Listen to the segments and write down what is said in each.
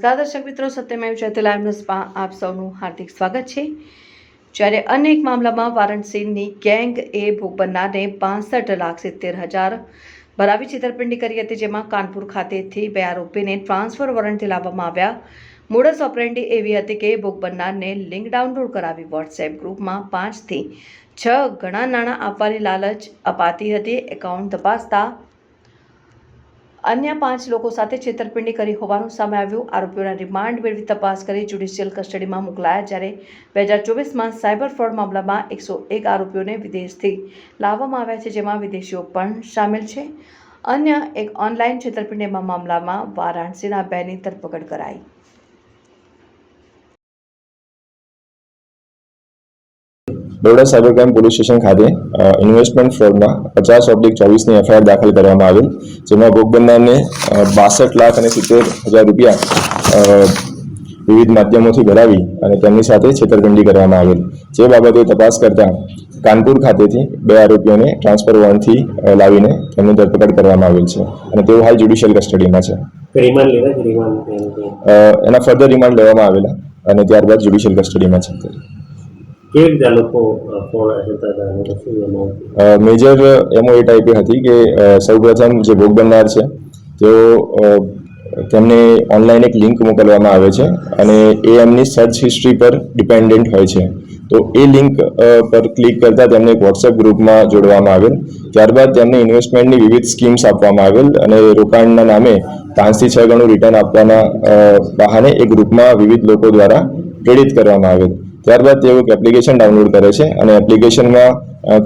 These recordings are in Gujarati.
નમસ્કાર દર્શક મિત્રો સત્યમેવ જયતે લાઈવ ન્યૂઝમાં આપ સૌનું હાર્દિક સ્વાગત છે. જ્યારે અનેક મામલામાં વારાણસીની ગેંગ એ ભોગ બનનારને લાખ સિત્તેર હજાર ભરાવી છેતરપિંડી કરી હતી, જેમાં કાનપુર ખાતેથી બે આરોપીને ટ્રાન્સફર વોરંટથી લાવવામાં આવ્યા. મોડસ ઓપરેન્ડી એવી હતી કે ભોગ બનનારને લિંક ડાઉનલોડ કરાવી વોટ્સએપ ગ્રુપમાં પાંચથી છ ઘણા નાણાં આપવાની લાલચ અપાતી હતી. એકાઉન્ટ તપાસતા અન્ય પાંચ લોકો સાથે છેતરપિંડી કરી હોવાનું સામે આવ્યું. આરોપીઓના રિમાન્ડ મેળવી તપાસ કરી જ્યુડિશિયલ કસ્ટડીમાં મોકલાયા જ્યારે બે હજાર ચોવીસમાં સાયબર ફ્રોડ મામલામાં એકસો એક આરોપીઓને વિદેશથી લાવવામાં આવ્યા છે, જેમાં વિદેશીઓ પણ સામેલ છે. અન્ય એક ઓનલાઈન છેતરપિંડીમાં મામલામાં વારાણસીના બેની ધરપકડ કરાઈ. Baroda cyber crime police station ખાતે ઇન્વેસ્ટમેન્ટ ફ્રોડમાં પચાસ ઓબ્લિક ચોવીસની એફઆઈઆર દાખલ કરવામાં આવેલ જેમાં ભોગ બનનારને બાસઠ લાખ અને સિત્તેર હજાર રૂપિયા વિવિધ માધ્યમોથી ભરાવી અને તેમની સાથે છેતરપિંડી કરવામાં આવેલ. જે બાબતે તપાસ કરતા કાનપુર ખાતેથી બે આરોપીઓને ટ્રાન્સફર વોરંટથી લાવીને તેમની ધરપકડ કરવામાં આવેલ છે અને તેઓ હાલ જ્યુડિશિયલ કસ્ટડીમાં છે. એનું ફર્ધર રિમાન્ડ લેવામાં આવેલા અને ત્યારબાદ જ્યુડિશિયલ કસ્ટડીમાં છે. કેવી રીતે લોકો મેજર એમો એ ટાઈપે હતી કે સૌપ્રથમ જે ભોગ બનનાર છે, તેઓ તેમને ઓનલાઈન એક લિંક મોકલવામાં આવે છે અને એ એમની સર્ચ હિસ્ટ્રી પર ડિપેન્ડન્ટ હોય છે. તો એ લિંક પર ક્લિક કરતાં તેમને એક વોટ્સએપ ગ્રુપમાં જોડવામાં આવેલ. ત્યારબાદ તેમને ઇન્વેસ્ટમેન્ટની વિવિધ સ્કીમ્સ આપવામાં આવેલ અને રોકાણના નામે પાંચથી છ ગણું રિટર્ન આપવાના બહાને એ ગ્રુપમાં વિવિધ લોકો દ્વારા પ્રેરિત કરવામાં આવેલ. ત્યારબાદ તેઓ એક એપ્લિકેશન ડાઉનલોડ કરે છે અને એપ્લિકેશનમાં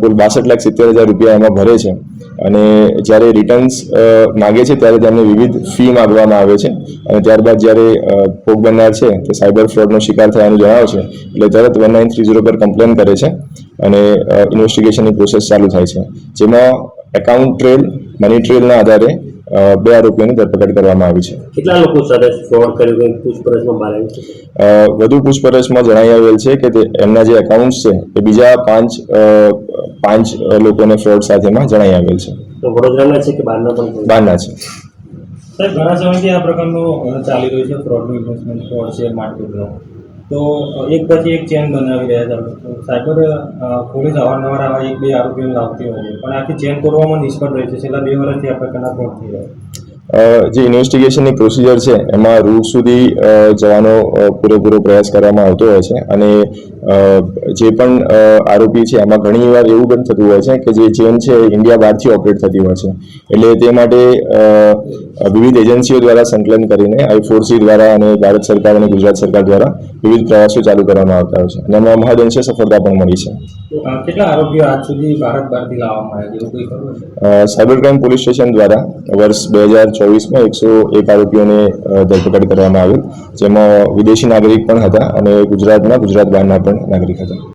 કુલ બાસઠ લાખ સિત્તેર હજાર રૂપિયા એમાં ભરે છે. અને જ્યારે રિટર્ન્સ માગે છે ત્યારે તેમને વિવિધ ફી માગવામાં આવે છે. અને ત્યારબાદ જ્યારે ભોગ બનનાર છે, તે સાયબર ફ્રોડનો શિકાર થયાનું જણાવે છે. એટલે તરત વન નાઇન થ્રી ઝીરો પર કમ્પ્લેન કરે છે અને ઇન્વેસ્ટિગેશનની પ્રોસેસ ચાલુ થાય છે. જેમાં એકાઉન્ટ ટ્રેલ મની ટ્રેલના આધારે બે આરોપીઓની ધરપકડ કરવામાં આવી છે. કેટલા લોકો સાથે ફ્રોડ કર્યું પૂછપરછમાં બહાર આવ્યું છે? વધુ પૂછપરછમાં જણાઈ આવેલ છે કે તે એમના જે એકાઉન્ટ્સ છે એ બીજા પાંચ પાંચ લોકોને ફ્રોડ સાથેમાં જણાઈ આવેલ છે. તો વડોદરાના છે કે બહારના પણ બહારના છે. સાહેબ ઘણા સમયથી આ પ્રકારનું ચાલી રહ્યું છે ફ્રોડનું ઇન્વેસ્ટમેન્ટ ફ્રોડ શેર માર્કેટનો. તો એક પછી એક ચેન બનાવી રહ્યા હતા. સાયબર પોલીસ અવારનવાર આવા એક બે આરોપીઓને લાવતી હોય છે. પણ આખી ચેન તોડવામાં નિષ્ફળ રહે છે. છેલ્લા બે વર્ષથી આ પ્રકારના થઈ રહ્યા જે ઇન્વેસ્ટિગેશનની પ્રોસિજર છે, એમાં રૂટ સુધી જવાનો પૂરેપૂરો પ્રયાસ કરવામાં આવતો હોય છે. અને જે પણ આરોપી છે, એમાં ઘણી વાર એવું પણ થતું હોય છે કે જે ચેન છે ઇન્ડિયા બહારથી ઓપરેટ થતી હોય છે. એટલે તે માટે વિવિધ એજન્સીઓ દ્વારા સંકલન કરીને આઈ આઈફોરસી દ્વારા અને ભારત સરકાર અને ગુજરાત સરકાર દ્વારા વિવિધ પ્રવાસો ચાલુ કરવામાં આવતા હોય છે. અને એમાં મહદઅંશે સફળતા પણ મળી છે. કેટલા આરોપીઓ આજ સુધી ભારત બહારથી લાવવામાં આવ્યા સાયબર ક્રાઇમ પોલીસ સ્ટેશન દ્વારા વર્ષ બે હજાર ચોવીસમાં એકસો એક આરોપીઓને ધરપકડ કરવામાં આવી. જેમાં વિદેશી નાગરિક પણ હતા અને ગુજરાતના ગુજરાત બહારના પણ નાગરિક હતા.